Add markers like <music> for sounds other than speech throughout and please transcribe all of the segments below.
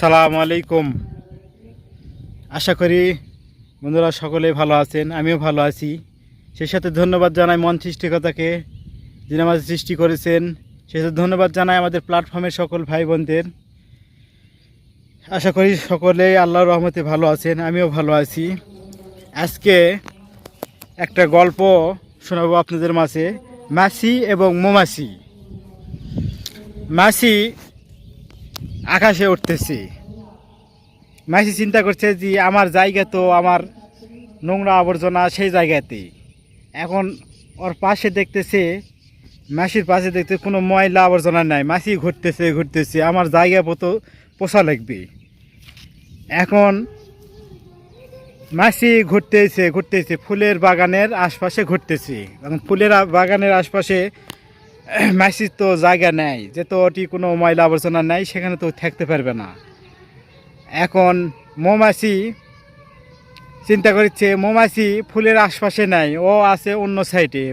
সালাম আলাইকুম। আশা করি বন্ধুরা সকলেই ভালো আছেন, আমিও ভালো আছি। সেই সাথে ধন্যবাদ জানাই মন সৃষ্টিকতাকে যিনি আমাদের সৃষ্টি করেছেন। সেই সাথে ধন্যবাদ জানাই আমাদের প্ল্যাটফর্মের সকল ভাই বোনদের আশা করি সকলেই আল্লাহর রহমতে ভালো আছেন, আমিও ভালো আছি। আজকে একটা গল্প শোনাবো আপনাদের মাঝে, মাসি এবং মোমাসি মাসি আকাশে উঠতেছে। মাসি চিন্তা করছে যে আমার জায়গা তো আমার নোংরা আবর্জনা সেই জায়গাতে এখন ওর পাশে দেখতেছে, মাসির পাশে দেখতে কোনো ময়লা আবর্জনা নাই। মাসি ঘুরতেছে ঘুরতেছে, আমার জায়গা মতো পোষা লাগবে। এখন মাসি ঘুরতেছে ঘুরতেছে, ফুলের বাগানের আশপাশে ঘুরতেছে। এখন ফুলের বাগানের আশপাশে <clears throat> মাসির তো জায়গা নেই, যে তো ওটি কোনো ময়লা আবর্জনা নেই, সেখানে তো থাকতে পারবে না। এখন মৌমাছি চিন্তা করছে, মৌমাছি ফুলের আশপাশে নাই, ও আছে অন্য সাইডে।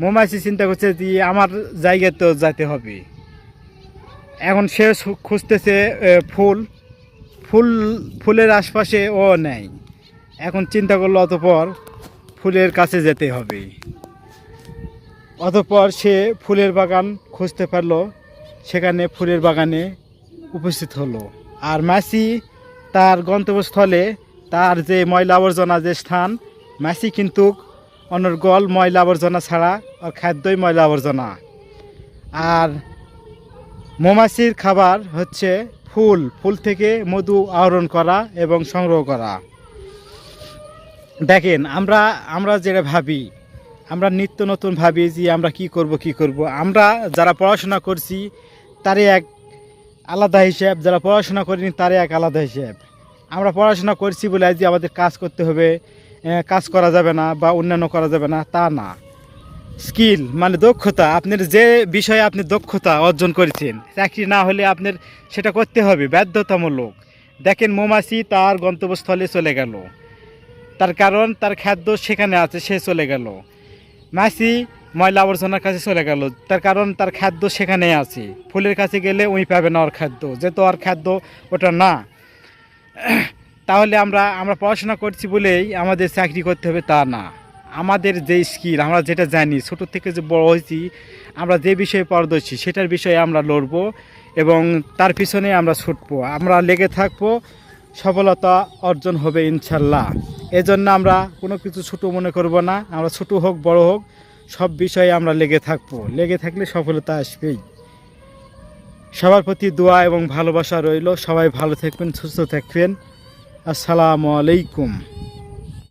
মৌমাছি চিন্তা করছে যে আমার জায়গায় তো যেতে হবে। এখন সে খুঁজতেছে ফুল। ফুল, ফুলের আশপাশে ও নেই। এখন চিন্তা করল অতপর ফুলের কাছে যেতে হবে। অতপর সে ফুলের বাগান খুঁজতে পারল। সেখানে ফুলের বাগানে উপস্থিত হলো। আর মাসি তার গন্তব্যস্থলে তার যে ময়লা আবর্জনা যে স্থান, মাসি কিন্তু অনর্গল ময়লা আবর্জনা ছাড়া আর খাদ্যই ময়লা আবর্জনা। আর মৌমাছির খাবার হচ্ছে ফুল। ফুল থেকে মধু আহরণ করা এবং সংগ্রহ করা। দেখেন, আমরা আমরা যেটা ভাবি আমরা নিত্য নতুন ভাবি যে আমরা কি করব কি করব। আমরা যারা পড়াশোনা করছি, তারই এক আলাদা হিসাব। যারা পড়াশোনা করিনি, তারই এক আলাদা হিসাব। আমরা পড়াশোনা করছি বলে যে আমাদের কাজ করতে হবে। কাজ করা যাবে না বা অন্যান্য করা যাবে না, তা না। স্কিল মানে দক্ষতা। আপনার যে বিষয়ে আপনি দক্ষতা অর্জন করেছেন, চাকরি না হলে আপনার সেটা করতে হবে, বাধ্যতামূলক। দেখেন মৌমাছি তার গন্তব্যস্থলে চলে গেল। তার কারণ, তার খাদ্য সেখানে আছে, সে চলে গেল। মাছি ময়লা আবর্জনার কাছে চলে গেল। তার কারণ তার খাদ্য সেখানে আছে। ফুলের কাছে গেলে উই পাবে না ওর খাদ্য। যেহেতু ওর খাদ্য ওটা না। তাহলে আমরা আমরা পড়াশোনা করছি বলেই আমাদের চাকরি করতে হবে তা না। আমাদের যে স্কিল আমরা যেটা জানি, ছোট থেকে যে বড় হয়েছি, আমরা যে বিষয়ে পারদর্শী সেটার বিষয়ে আমরা লড়বো এবং তার পিছনে আমরা ছুটবো। আমরা লেগে থাকব, সফলতা অর্জন হবে ইনশাল্লাহ। এজন্য আমরা কোনো কিছু ছোটো মনে করব না। আমরা ছোটো হোক, বড় হোক, সব বিষয়ে আমরা লেগে থাকব। লেগে থাকলে সফলতা আসবেই। সবার প্রতি দোয়া এবং ভালোবাসা রইল। সবাই ভালো থাকবেন, সুস্থ থাকবেন। আসসালামু আলাইকুম।